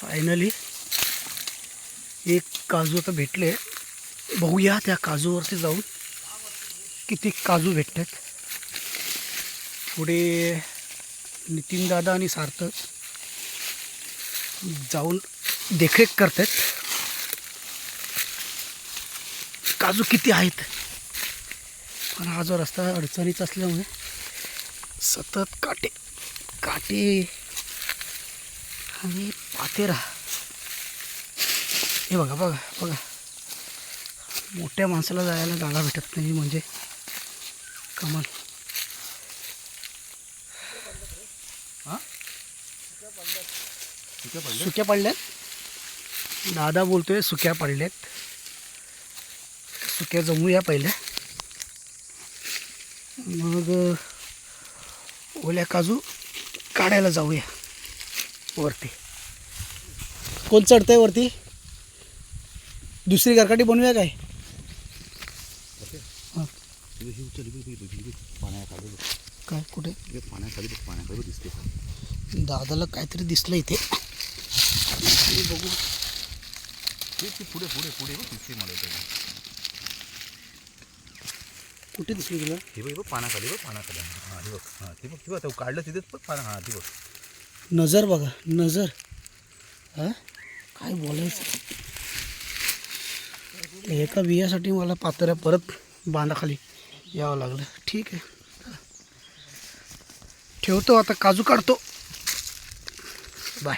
Finally एक काजू आता भेटले. बघूया त्या काजूवरती जाऊन किती काजू भेटतात. पुढे नितीन दादा आणि सार्थक जाऊन देखरेख करतात. काजू किती आहेत? पण हा जो रस्ता अडचणीचा असल्यामुळे सतत काटे. काटे. आणि पातेरा. हे बघा बघा बघा. मोठ्या माणसाला जायला जागा भेटत नाही म्हणजे कमाल. हां? सुक्या पडल्यात? दादा बोलतोय सुक्या पडल्यात. सुक्या जमूया पहिल्या. मग ओल्या काजू. काढायला जाऊया. वरती. कोण चढतंय वरती? दुसरी गरकाटी बनवूया काय? काय कुठे? हे पाण्याखाली बघ पाण्याखाली दिसते दादाला काहीतरी दिसलं इथे. बघू. पुढे पुढे पुढे दिसते मला कुठे दिसली तुला? हे बघ हे बघ पाण्याखाली हां हे बघ हां ते बघ बघ ते काढलं तिथेच पण पाण्या हां ते बघ. नजर बघा नजर. हा? काय बोलायचं? एका बियासाठी मला पातऱ्या परत बांधाखाली यावं लागलं. ठीक आहे. ठेवतो आता काजू काढतो. बाय.